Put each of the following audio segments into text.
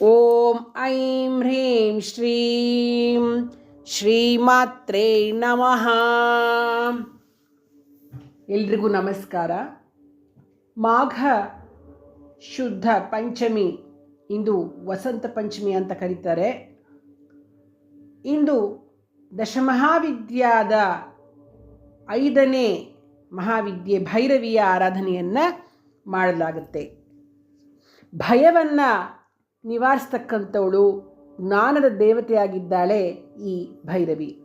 ಓಂ ಐಂ ಹ್ರೀಂ ಶ್ರೀಂ ಶ್ರೀಮಾತ್ರೇ ನಮಃ ಎಲ್ರಿಗೂ ನಮಸ್ಕಾರ. ಮಾಘ ಶುದ್ಧ ಪಂಚಮಿ ಇಂದು ವಸಂತ ಪಂಚಮಿ ಅಂತ ಕರೀತಾರೆ. ಇಂದು ದಶಮಹಾವಿದ್ಯಾದ ಐದನೇ ಮಹಾವಿದ್ಯೆ ಭೈರವಿಯ ಆರಾಧನೆಯನ್ನು ಮಾಡಲಾಗುತ್ತೆ. ಭಯವನ್ನು ನಿವಾರಿಸ್ತಕ್ಕಂಥವಳು ಜ್ಞಾನದ ದೇವತೆಯಾಗಿದ್ದಾಳೆ ಈ ಭೈರವಿ.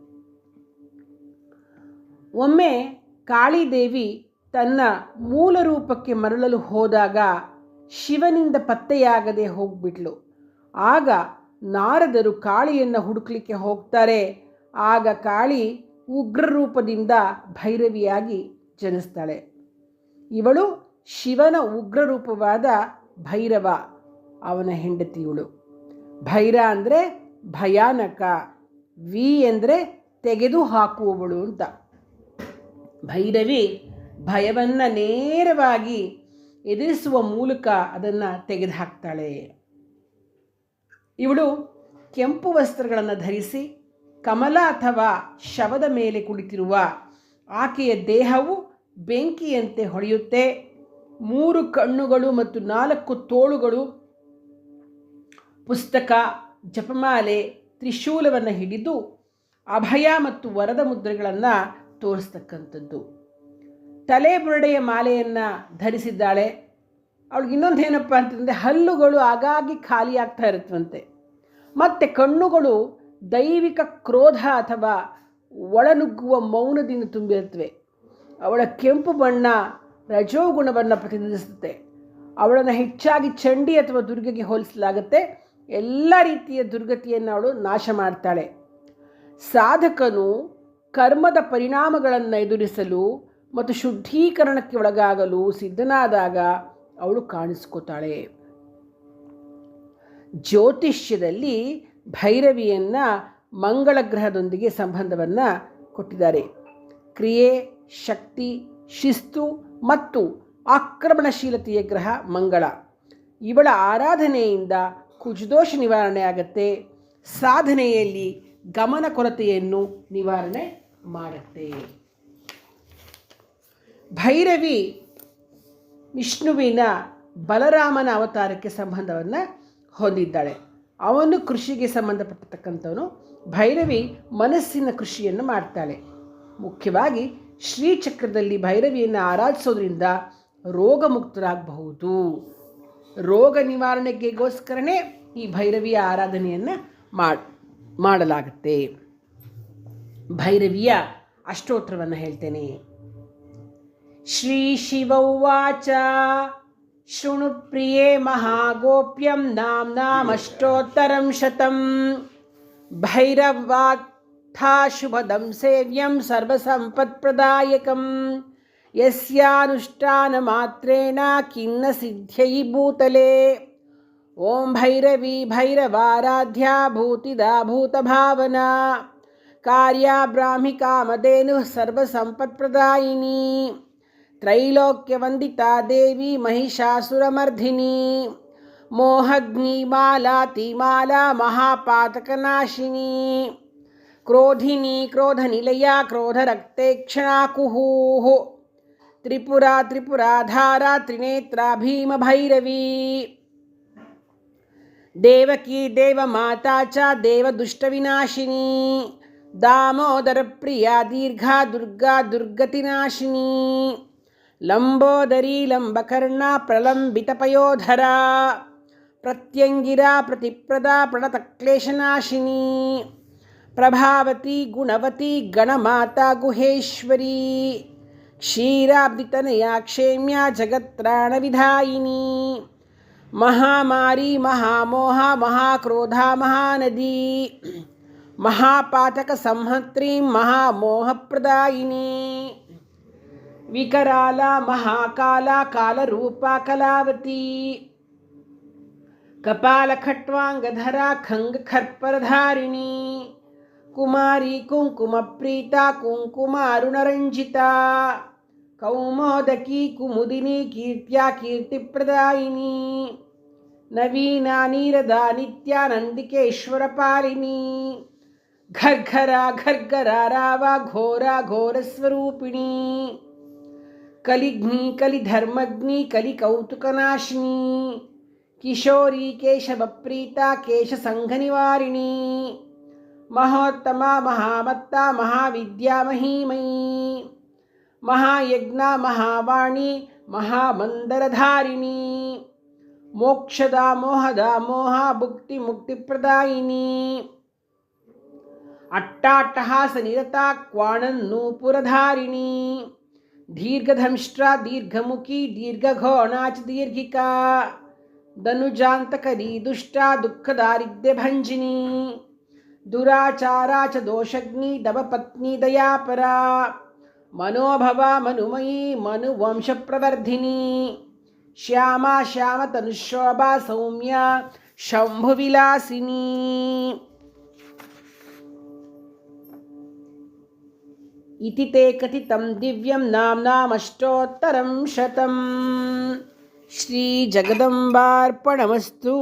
ಒಮ್ಮೆ ಕಾಳಿದೇವಿ ತನ್ನ ಮೂಲ ರೂಪಕ್ಕೆ ಮರಳಲು ಹೋದಾಗ ಶಿವನಿಂದ ಪತ್ತೆಯಾಗದೆ ಹೋಗ್ಬಿಟ್ಲು. ಆಗ ನಾರದರು ಕಾಳಿಯನ್ನು ಹುಡುಕ್ಲಿಕ್ಕೆ ಹೋಗ್ತಾರೆ. ಆಗ ಕಾಳಿ ಉಗ್ರ ರೂಪದಿಂದ ಭೈರವಿಯಾಗಿ ಜನಿಸ್ತಾಳೆ. ಇವಳು ಶಿವನ ಉಗ್ರ ರೂಪವಾದ ಭೈರವ. ಅವನ ಹೆಂಡತಿಯುಳು. ಭೈರ ಅಂದರೆ ಭಯಾನಕ, ವಿ ಅಂದರೆ ತೆಗೆದು ಹಾಕುವವಳು ಅಂತ. ಭೈರವಿ, ಭಯವನ್ನು ನೇರವಾಗಿ ಎದುರಿಸುವ ಮೂಲಕ ಅದನ್ನು ತೆಗೆದುಹಾಕ್ತಾಳೆ. ಇವಳು ಕೆಂಪು ವಸ್ತ್ರಗಳನ್ನು ಧರಿಸಿ, ಕಮಲ ಅಥವಾ ಶವದ ಮೇಲೆ ಕುಳಿತಿರುವ ಆಕೆಯ ದೇಹವು ಬೆಂಕಿಯಂತೆ ಹೊಳೆಯುತ್ತೆ. ಮೂರು ಕಣ್ಣುಗಳು ಮತ್ತು ನಾಲ್ಕು ತೋಳುಗಳು ಪುಸ್ತಕ, ಜಪಮಾಲೆ, ತ್ರಿಶೂಲವನ್ನು ಹಿಡಿದು ಅಭಯ ಮತ್ತು ವರದ ಮುದ್ರೆಗಳನ್ನು ತೋರಿಸ್ತಕ್ಕಂಥದ್ದು. ತಲೆ ಬುರುಡೆಯ ಮಾಲೆಯನ್ನು ಧರಿಸಿದ್ದಾಳೆ. ಅವಳಿಗೆ ಇನ್ನೊಂದು ಏನಪ್ಪ ಅಂತಂದರೆ ಹಲ್ಲುಗಳು ಆಗಾಗಿ ಖಾಲಿಯಾಗ್ತಾ ಇರುತ್ತವಂತೆ ಮತ್ತು ಕಣ್ಣುಗಳು ದೈವಿಕ ಕ್ರೋಧ ಅಥವಾ ಒಳನುಗ್ಗುವ ಮೌನದಿಂದ ತುಂಬಿರುತ್ತವೆ. ಅವಳ ಕೆಂಪು ಬಣ್ಣ ರಜೋಗುಣವನ್ನು ಪ್ರತಿನಿಧಿಸುತ್ತೆ. ಅವಳನ್ನು ಹೆಚ್ಚಾಗಿ ಚಂಡಿ ಅಥವಾ ದುರ್ಗೆಗೆ ಹೋಲಿಸಲಾಗುತ್ತೆ. ಎಲ್ಲ ರೀತಿಯ ದುರ್ಗತಿಯನ್ನು ಅವಳು ನಾಶ ಮಾಡ್ತಾಳೆ. ಸಾಧಕನು ಕರ್ಮದ ಪರಿಣಾಮಗಳನ್ನು ಎದುರಿಸಲು ಮತ್ತು ಶುದ್ಧೀಕರಣಕ್ಕೆ ಒಳಗಾಗಲು ಸಿದ್ಧನಾದಾಗ ಅವಳು ಕಾಣಿಸ್ಕೋತಾಳೆ. ಜ್ಯೋತಿಷ್ಯದಲ್ಲಿ ಭೈರವಿಯನ್ನು ಮಂಗಳ ಗ್ರಹದೊಂದಿಗೆ ಸಂಬಂಧವನ್ನು ಕೊಟ್ಟಿದ್ದಾರೆ. ಕ್ರಿಯೆ, ಶಕ್ತಿ, ಶಿಸ್ತು ಮತ್ತು ಆಕ್ರಮಣಶೀಲತೆಯ ಗ್ರಹ ಮಂಗಳ. ಇವಳ ಆರಾಧನೆಯಿಂದ ಕುಜದೋಷ ನಿವಾರಣೆ ಆಗುತ್ತೆ. ಸಾಧನೆಯಲ್ಲಿ ಗಮನ ಕೊರತೆಯನ್ನು ನಿವಾರಣೆ ಮಾಡುತ್ತೆ. ಭೈರವಿ ವಿಷ್ಣುವಿನ ಬಲರಾಮನ ಅವತಾರಕ್ಕೆ ಸಂಬಂಧವನ್ನು ಹೊಂದಿದ್ದಾಳೆ. ಅವನು ಕೃಷಿಗೆ ಸಂಬಂಧಪಟ್ಟತಕ್ಕಂಥವನು. ಭೈರವಿ ಮನಸ್ಸಿನ ಕೃಷಿಯನ್ನು ಮಾಡ್ತಾಳೆ. ಮುಖ್ಯವಾಗಿ ಶ್ರೀಚಕ್ರದಲ್ಲಿ ಭೈರವಿಯನ್ನು ಆರಾಧಿಸೋದ್ರಿಂದ ರೋಗ ಮುಕ್ತರಾಗಬಹುದು ರೋಗ ನಿವಾರಣೆಗೆಗೋಸ್ಕರನೇ ಈ ಭೈರವಿಯ ಆರಾಧನೆಯನ್ನು ಮಾಡ್ ಮಾಡಲಾಗುತ್ತೆ ಭೈರವಿಯ ಅಷ್ಟೋತ್ತರವನ್ನು ಹೇಳ್ತೇನೆ ಶ್ರೀ ಶಿವೌವಾಚ ಶೃಣು ಪ್ರಿಯೇ ಮಹಾಗೋಪ್ಯಂ ನಾಮ್ನಾಮಷ್ಟೋತ್ತರಂ ಶತಂ ಭೈರವಾತ್ಥಾ ಶುಭದಂ ಸೇವ್ಯಂ ಸರ್ವಸಂಪತ್ಪ್ರದಾಯಕಂ यस्यानुष्ठानमात्रेण किन्न सिद्ध्यै भूतले ॐ भैरवी भैरवाराध्या भूतिदा भूतभावना कार्या ब्राह्मिकामधेनुः सर्वसम्पत्प्रदायिनी। त्रैलोक्यवन्दिता देवी महिषासुरमर्दिनी। मोहग्निमाला तिमाला महापातकनाशिनी। क्रोधिनी, क्रोधनिलया, क्रोधरक्तेक्षणाकुहुः। त्रिपुरा, त्रिपुराधारा, त्रिनेत्रा, भीमभैरवी। देवकी, देवमाता च, देवदुष्टविनाशिनी। दामोदरप्रिया, दीर्घा, दुर्गा, दुर्गतिनाशिनी। लम्बोदरी, लम्बकर्णा प्रलम्बितपयोधरा प्रत्यङ्गिरा, प्रतिप्रदा, प्रणतक्लेशनाशिनी। प्रभावती, गुणवती, गणमाता, गुहेश्वरी। क्षीराब्दितनया क्षेम्या जगत्प्राणविधायिनी महामारी, महामोहा, महाक्रोधा, महानदी। महापातकसंहत्रीं महामोहप्रदायिनी। विकराला, महाकाला, कालरूपा, कलावती। कपालखट्वाङ्गधरा खङ्गखर्परधारिणी कुमारी, कुङ्कुमप्रीता, कुङ्कुमारुणरञ्जिता। कौमोदकी कुमुदिनी कीर्त्या कीर्तिप्रदायिनी नवीना नीरदा नित्यानन्दिकेश्वरपालिनी घर्घरा घर्घरा रावा घोरा घोरस्वरूपिणी कलिघ्नि कलिधर्मग्नि कलिकौतुकनाशिनी किशोरी केशवप्रीता केशसङ्घनिवारिणी महोत्तमा महामत्ता महाविद्यामहीमयी महाविद्या महीमयी महायज्ञा महावाणी महामन्दरधारिणी मोक्षदा मोहदा मोहा भुक्तिमुक्तिप्रदायिनी अट्टाट्टहासनिरता क्वाणन्नूपुरधारिणी दीर्घधंष्ट्रा दीर्घमुखी दीर्घघोणा च दीर्घिका दनुजान्तकरी दुष्टा दुःखदारिद्र्यभञ्जिनी दुराचारा च दोषग्नी दवपत्नी दयापरा मनोभवा मनुमयी मनुवंशप्रवर्धिनी। श्यामा श्यामतनुशोभा सौम्या शम्भुविलासिनी। इति ते कथितं दिव्यं नाम्नामष्टोत्तरं शतम्। श्रीजगदम्बार्पणमस्तु